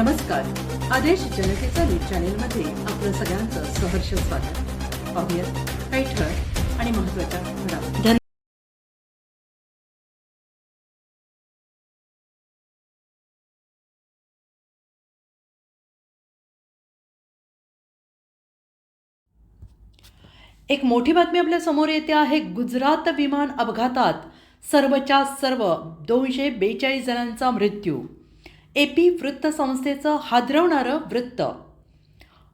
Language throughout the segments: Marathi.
नमस्कार. आदेश जनतेचा न्यूज चॅनेलमध्ये आपलं सगळ्यांचं सहर्ष स्वागत. पाहूयात काही ठळक आणि महत्त्वाच्या घडामोडी. एक मोठी बातमी आपल्यासमोर येते आहे गुजरात विमान अपघातात सर्वच्या सर्व दोनशे बेचाळीस जणांचा मृत्यू. एपी वृत्तसंस्थेचं हादरवणारं वृत्त.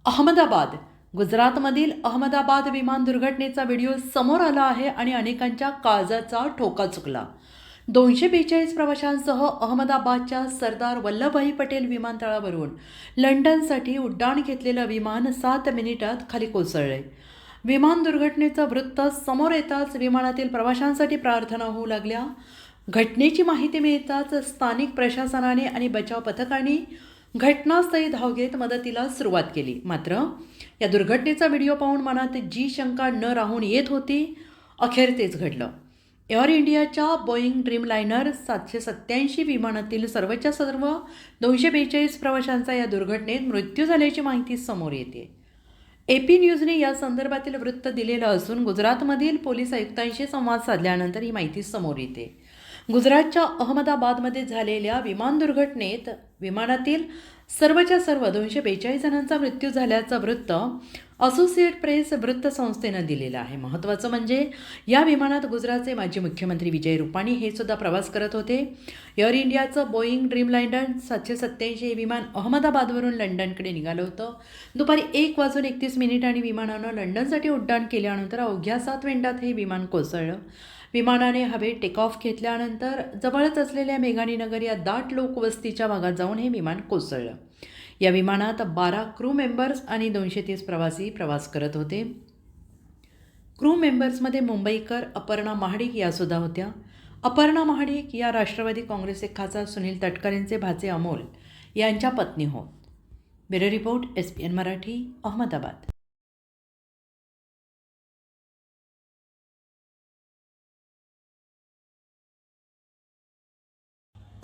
अहमदाबाद. गुजरातमधील अहमदाबाद विमान दुर्घटनेचा व्हिडिओ समोर आला आहे आणि अनेकांच्या काळजाचा ठोका चुकला. दोनशे बेचाळीस प्रवाशांसह अहमदाबादच्या सरदार वल्लभभाई पटेल विमानतळावरून लंडनसाठी उड्डाण घेतलेलं विमान सात मिनिटात खाली कोसळले. विमान दुर्घटनेचं वृत्त समोर येताच विमानातील प्रवाशांसाठी प्रार्थना होऊ लागल्या. घटनेची माहिती मिळताच स्थानिक प्रशासनाने आणि बचाव पथकाने घटनास्थळी धाव घेत मदतीला सुरुवात केली. मात्र या दुर्घटनेचा व्हिडिओ पाहून मनात जी शंका न राहून येत होती अखेर तेच घडलं. एअर इंडियाच्या बोईंग ड्रीमलायनर सातशे सत्याऐंशी विमानातील सर्वच्या सर्व दोनशे बेचाळीस प्रवाशांचा या दुर्घटनेत मृत्यू झाल्याची माहिती समोर येते. ए पी न्यूजने या संदर्भातील वृत्त दिलेलं असून गुजरातमधील पोलीस आयुक्तांशी संवाद साधल्यानंतर ही माहिती समोर येते. गुजरातच्या अहमदाबादमध्ये झालेल्या विमान दुर्घटनेत विमानातील सर्वच्या सर्व दोनशे बेचाळीस जणांचा मृत्यू झाल्याचं वृत्त असोसिएट प्रेस वृत्तसंस्थेनं दिलेलं आहे. महत्त्वाचं म्हणजे या विमानात गुजरातचे माजी मुख्यमंत्री विजय रुपाणी हे सुद्धा प्रवास करत होते. एअर इंडियाचं बोईंग ड्रीमलाइंडर सातशे सत्त्याऐंशी हे विमान अहमदाबादवरून लंडनकडे निघालं होतं. दुपारी एक वाजून एकतीस मिनिट आणि विमानानं लंडनसाठी उड्डाण केल्यानंतर अवघ्या सात मिनिटात हे विमान कोसळलं. विमानाने हवेत टेक ऑफ घेतल्यानंतर जवळच असलेल्या मेघानीनगर या दाट लोकवस्तीच्या भागात जाऊन हे विमान कोसळलं. या विमानात बारा क्रू मेंबर्स आणि दोनशे तीस प्रवासी प्रवास करत होते. क्रू मेंबर्समध्ये मुंबईकर अपर्णा महाडिक यासुद्धा होत्या. अपर्णा महाडिक या राष्ट्रवादी काँग्रेसचे खासदार सुनील तटकरेंचे भाचे अमोल यांच्या पत्नी होत. Bureau report S P N Marathi Ahmedabad.